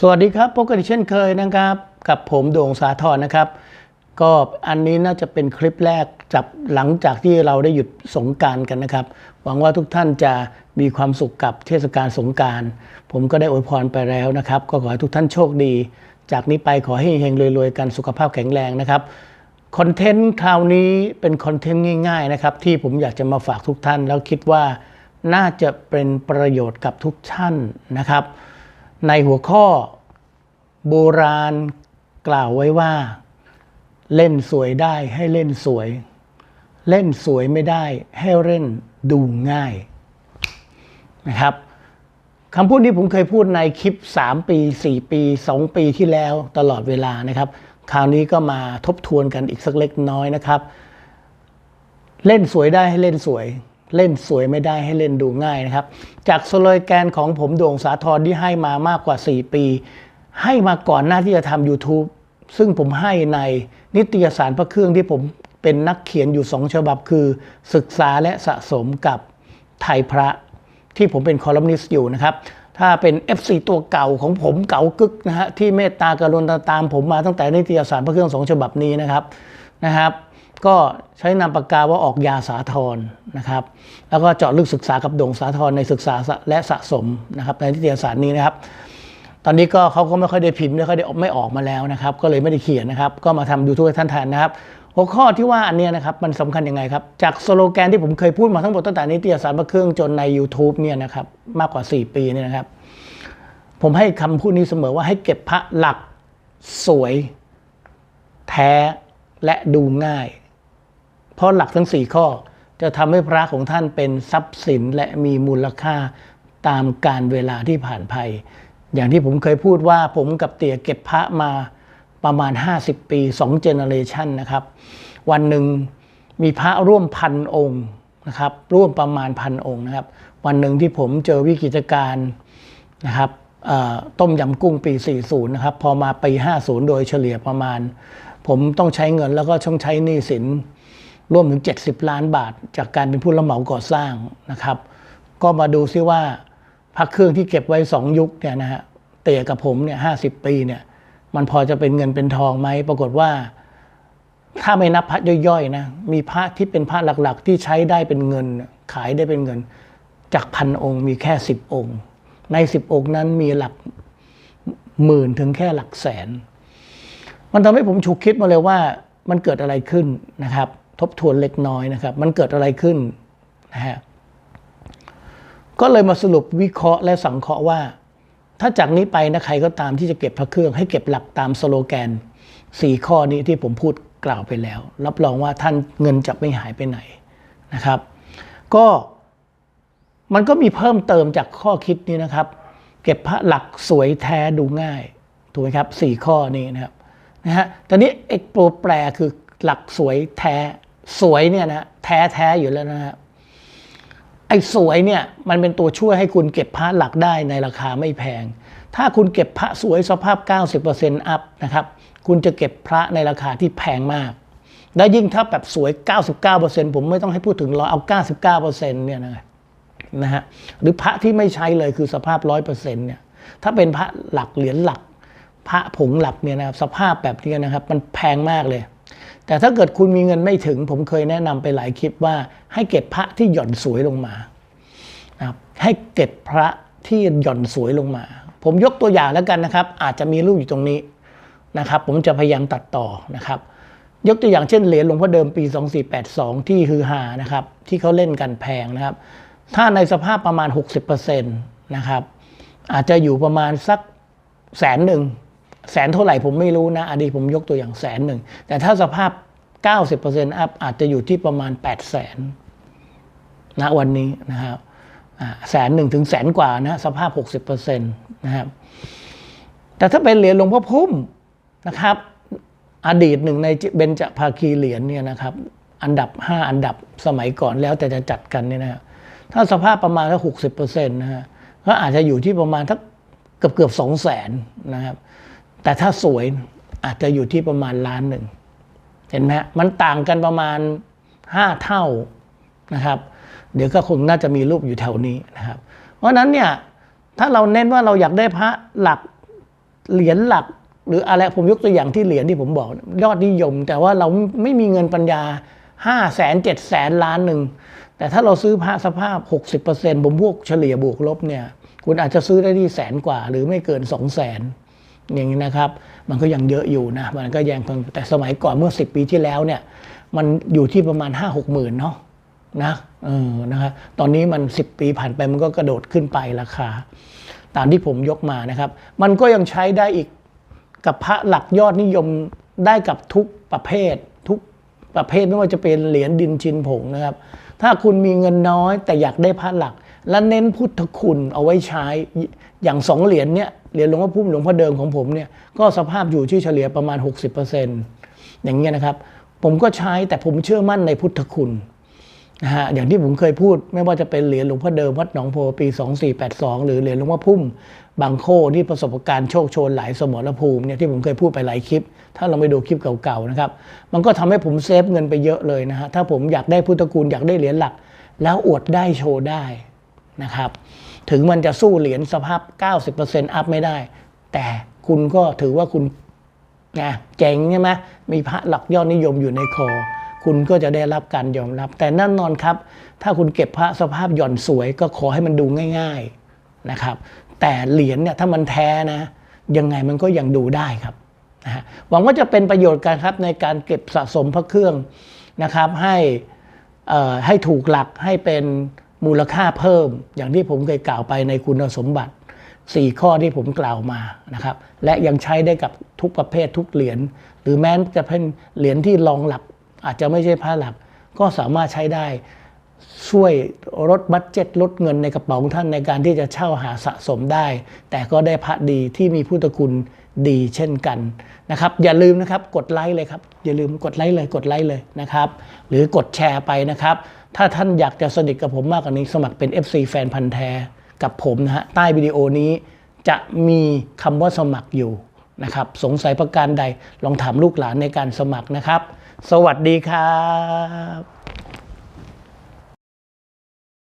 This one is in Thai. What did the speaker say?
สวัสดีครับพบกันอีกเช่นเคยนะครับ กับผมโด่งสาธรนะครับ ก็อันนี้น่าจะเป็นคลิปแรกจากหลังจากที่เราได้หยุดสงการกันนะครับ หวังว่าทุกท่านจะมีความสุขกับเทศกาลสงการผมก็ได้อวยพรไปแล้วนะครับ ก็ขอให้ทุกท่านโชคดี จากนี้ไปขอให้เฮงรวยๆ กันสุขภาพแข็งแรงนะครับคอนเทนต์คราวนี้เป็นคอนเทนต์ง่าย ๆนะครับ ที่ผมอยากจะมาฝากทุกท่าน แล้วคิดว่าน่าจะเป็นประโยชน์กับทุกท่านนะครับ ในหัวข้อ โบราณกล่าวไว้ว่า เล่นสวยได้ให้เล่นสวย เล่นสวยไม่ได้ให้เล่นดูง่ายนะครับคำพูดนี้ผมเคยพูดในคลิป 3 ปี 4 ปี 2 ปีที่แล้วตลอดเวลานะครับ คราวนี้ก็มาทบทวนกันอีกสักเล็กน้อยนะครับ เล่นสวยได้ให้เล่นสวย เล่นสวยไม่ได้ให้เล่นดูง่ายนะครับ จากสโลแกนของผมโด่งสาธรที่ให้มามากกว่า 4 ปี ให้มาก่อนหน้าที่จะทำ YouTube ซึ่งผมให้ในนิตยสารพระเครื่องที่ผมเป็นนักเขียนอยู่สองฉบับคือ ศึกษาและสะสมกับไทยพระ ที่ผมเป็นคอลัมนิสต์อยู่นะครับถ้าเป็น FC ตัวเก่าของผมเก่ากึกนะฮะที่เมตตากรุณาตามผมมาตั้งแต่นิตยสารพระเครื่องสองฉบับนี้นะครับนะครับ ก็ใช้นามปากกาว่าออกยาสาธรนะครับ แล้วก็เจาะลึกศึกษากับโด่งสาธรในศึกษาและสะสมนะครับในนิตยสารนี้นะครับ ตอนนี้ก็เขาก็ไม่ค่อยได้พิมพ์ไม่ค่อยได้ไม่ออกมาแล้วนะครับ ก็เลยไม่ได้เขียนนะครับ ก็มาทำยูทูบให้ท่านทานนะครับ หัวข้อที่ว่าอันนี้นะครับมันสำคัญยังไงครับ จากสโลแกนที่ผมเคยพูดมาทั้งหมดตั้งแต่นิตยสารพระเครื่องจนใน YouTube เนี่ยนะครับมากกว่า 4 ปีเนี่ยนะครับ ผมให้คำพูดนี้เสมอว่าให้เก็บพระหลักสวย แท้และดูง่าย เพราะหลักทั้ง 4 ข้อจะทำให้พระของท่านเป็นทรัพย์สินและมีมูลค่าตามการเวลาที่ผ่านไป อย่างที่ผมเคยพูดว่าผมกับเตี่ยเก็บพระมาประมาณ 50 ปี2เจเนอเรชันนะครับ วันหนึ่งมีพระร่วมพันองค์นะครับ ร่วมประมาณพันองค์นะครับ วันหนึ่งที่ผมเจอวิกฤตการณ์นะครับต้มยำกุ้งปี 40 นะครับ พอมาปี 50 โดยเฉลี่ยประมาณ ผมต้องใช้เงินแล้วก็ต้องใช้หนี้สิน ร่วมถึง 70 ล้านบาท จากการเป็นผู้รับเหมาก่อสร้างนะครับ ก็มาดูซิว่าพักเครื่องที่เก็บไว้ 2 ยุคเนี่ยนะฮะเตี่ยกับผมเนี่ยห้ปีเนี่ยมันพอจะเป็นเงินเป็นทองไหมปรากฏว่า ถ้าไม่นับพระย่อยๆนะมีพระที่เป็นพระหลักๆ ที่ใช้ได้เป็นเงิน ขายได้เป็นเงิน จากพันองค์มีแค่ 10 องค์ ใน 10 องค์นั้นมีหลักหมื่นถึงแค่หลักแสน มันทำให้ผมฉุกคิดมาเลยว่ามันเกิดอะไรขึ้นนะครับ ทบทวนเล็กน้อยนะครับ มันเกิดอะไรขึ้นนะฮะก็เลยมาสรุปวิเคราะห์และสังเคราะห์ว่า ถ้าจากนี้ไปนะใครก็ตามที่จะเก็บพระเครื่อง ให้เก็บหลักตามสโลแกนสี่ข้อนี้ที่ผมพูดกล่าวไปแล้ว รับรองว่าท่านเงินจะไม่หายไปไหนนะครับ ก็มันก็มีเพิ่มเติมจากข้อคิดนี้นะครับ เก็บพระหลักสวยแท้ดูง่ายถูกไหมครับสี่ข้อนี้นะครับนะฮะตอนนี้เอกโปรแปรคือหลักสวยแท้ สวยเนี่ยนะแท้แท้อยู่แล้วนะฮะไอ้สวยเนี่ยมันเป็นตัวช่วยให้คุณเก็บพระหลักได้ในราคาไม่แพง ถ้าคุณเก็บพระสวยสภาพ 90%อัพนะครับคุณจะเก็บพระในราคาที่แพงมาก และยิ่งถ้าแบบสวย 99%ผมไม่ต้องให้พูดถึงรอยเอา 99%เนี่ยนะนะฮะหรือพระที่ไม่ใช้เลยคือสภาพ 100%เนี่ยถ้าเป็นพระหลักเหรียญหลัก พระผงหลักเนี่ยนะครับสภาพแบบนี้นะครับ มันแพงมากเลย แต่ถ้าเกิดคุณมีเงินไม่ถึง ผมเคยแนะนำไปหลายคลิปว่า ให้เก็บพระที่หย่อนสวยลงมานะครับให้เก็บพระที่หย่อนสวยลงมา ผมยกตัวอย่างแล้วกันนะครับ อาจจะมีรูปอยู่ตรงนี้นะครับ ผมจะพยายามตัดต่อนะครับ ยกตัวอย่างเช่นเหรียญหลวงพ่อเดิมปี 2482 ที่ฮือฮานะครับ ที่เขาเล่นกันแพงนะครับ ถ้าในสภาพประมาณ 60%นะครับ อาจจะอยู่ประมาณสักแสนหนึ่ง แสนเท่าไหร่ผมไม่รู้นะอดีตผมยกตัวอย่างแสนหนึ่ง แต่ถ้าสภาพ 90%อัพอาจจะอยู่ที่ประมาณ 8 0 0แสนนะวันนี้นะครับแสนหนึ่งถึงแสนกว่านะสภาพ 60%นะครับ แต่ถ้าเป็นเหรียญหลวงพ่อพุ่มนะครับ อดีตหนึ่งในเบญจภาคีเหรียญเนี่ยนะครับ อันดับ 5 อันดับสมัยก่อนแล้วแต่จะจัดกันเนี่ยนะครับถ้าสภาพประมาณสักหกสิบเปอร์เซ็นต์นะฮะก็อาจจะอยู่ที่ประมาณทักเกือบเกือบสองแสนนะครับ แต่ถ้าสวยอาจจะอยู่ที่ประมาณล้านหนึ่ง เห็นไหมมันต่างกันประมาณห้าเท่านะครับ เดี๋ยวก็คงน่าจะมีรูปอยู่แถวนี้นะครับ เพราะนั้นเนี่ยถ้าเราเน้นว่าเราอยากได้พระหลักเหรียญหลัก หรืออะไรผมยกตัวอย่างที่เหรียญที่ผมบอก ยอดนิยม แต่ว่าเราไม่มีเงินปัญญาห้าแสนเจ็ดแสนล้านหนึ่ง แต่ถ้าเราซื้อพระสภาพ 60%ผมพวกเฉลี่ยบวกลบเนี่ย คุณอาจจะซื้อได้ที่แสนกว่า หรือไม่เกิน2 0 0แสน อย่างนี้นะครับ มันก็ยังเยอะอยู่นะมันก็ยังเพิ่งแต่สมัยก่อนเมื่อ 10 ปีที่แล้วเนี่ยมันอยู่ที่ประมาณ 5 6หมื่นเนาะนะเออนะครับตอนนี้มัน 10 ปีผ่านไปมันก็กระโดดขึ้นไปราคา ตามที่ผมยกมานะครับ มันก็ยังใช้ได้อีกกับพระหลักยอดนิยมได้กับทุกประเภท ทุกประเภทไม่ว่าจะเป็นเหรียญดินชินผงนะครับ ถ้าคุณมีเงินน้อยแต่อยากได้พระหลัก และเน้นพุทธคุณเอาไว้ใช้ อย่างสองเหรียญเนี่ยเหรียญหลวงพ่อพุ่มหลวงพ่อเดิมของผมเนี่ยก็สภาพอยู่ที่เฉลี่ยประมาณ 60%อย่างเงี้ยนะครับ ผมก็ใช้แต่ผมเชื่อมั่นในพุทธคุณนะฮะอย่างที่ผมเคยพูด ไม่ว่าจะเป็นเหรียญหลวงพ่อเดิมวัดหนองโพปี 2482 หรือเหรียญหลวงพ่อพุ่มบางโคที่ประสบการณ์โชคโชนหลายสมรภูมิเนี่ยที่ผมเคยพูดไปหลายคลิป ถ้าเราไปดูคลิปเก่าๆนะครับมันก็ทำให้ผมเซฟเงินไปเยอะเลยนะฮะถ้าผมอยากได้พุทธคุณอยากได้เหรียญหลัก แล้วอวดได้โชว์ได้ นะครับ ถึงมันจะสู้เหรียญสภาพ 90%อัพไม่ได้ แต่คุณก็ถือว่าคุณนะเจ๋งใช่ไหมมีพระหลักยอดนิยมอยู่ในคอ คุณก็จะได้รับการยอมรับ แต่แน่นอนครับ ถ้าคุณเก็บพระสภาพหย่อนสวยก็ขอให้มันดูง่าย ๆนะครับ แต่เหรียญเนี่ยถ้ามันแท้นะ ยังไงมันก็ยังดูได้ครับนะฮะหวังว่าจะเป็นประโยชน์กันครับในการเก็บสะสมพระเครื่องนะครับให้อ่อให้ถูกหลักให้เป็น มูลค่าเพิ่ม อย่างที่ผมเคยกล่าวไปในคุณสมบัติสี่ข้อที่ผมกล่าวมานะครับ และยังใช้ได้กับทุกประเภททุกเหรียญหรือแม้จะเป็นเหรียญที่รองหลักอาจจะไม่ใช่ผ้าหลักก็สามารถใช้ได้ ช่วยลดบัตเจ็ตลดเงินในกระเป๋าของท่านในการที่จะเช่าหาสะสมได้ แต่ก็ได้พระดีที่มีพุทธคุณดีเช่นกันนะครับ อย่าลืมนะครับกดไลค์เลยครับ อย่าลืมกดไลค์เลยกดไลค์เลยนะครับ หรือกดแชร์ไปนะครับ ถ้าท่านอยากจะสนิทกับผมมากกว่านี้สมัครเป็น FC แฟนพันธ์แท้กับผมนะฮะใต้วิดีโอนี้จะมีคำว่าสมัครอยู่นะครับ สงสัยประการใดลองถามลูกหลานในการสมัครนะครับ สวัสดีครับ